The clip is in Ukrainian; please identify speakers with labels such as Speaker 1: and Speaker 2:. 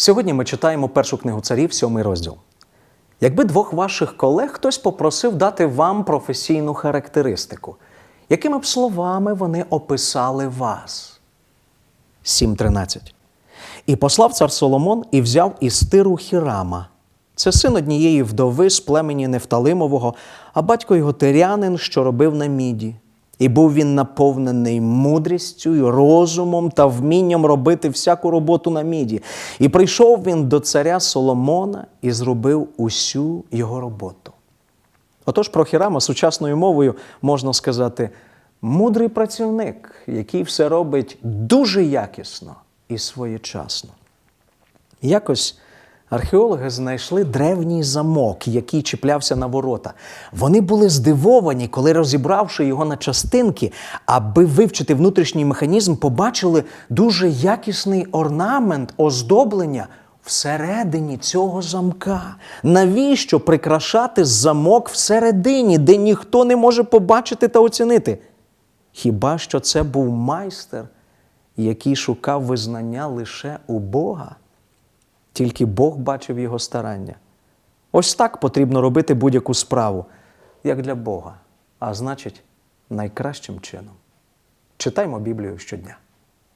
Speaker 1: Сьогодні ми читаємо першу книгу царів, сьомий розділ. Якби двох ваших колег хтось попросив дати вам професійну характеристику, якими б словами вони описали вас? 7.13. І послав цар Соломон і взяв із тиру Хірама. Це син однієї вдови з племені Нефталимового, а батько його тирянин, що робив на міді. І був він наповнений мудрістю розумом та вмінням робити всяку роботу на міді. І прийшов він до царя Соломона і зробив усю його роботу. Отож, про Хірама сучасною мовою можна сказати мудрий працівник, який все робить дуже якісно і своєчасно. Якось археологи знайшли древній замок, який чіплявся на ворота. Вони були здивовані, коли, розібравши його на частинки, аби вивчити внутрішній механізм, побачили дуже якісний орнамент, оздоблення всередині цього замка. Навіщо прикрашати замок всередині, де ніхто не може побачити та оцінити? Хіба що це був майстер, який шукав визнання лише у Бога? Тільки Бог бачив його старання. Ось так потрібно робити будь-яку справу, як для Бога, а значить, найкращим чином. Читаймо Біблію щодня.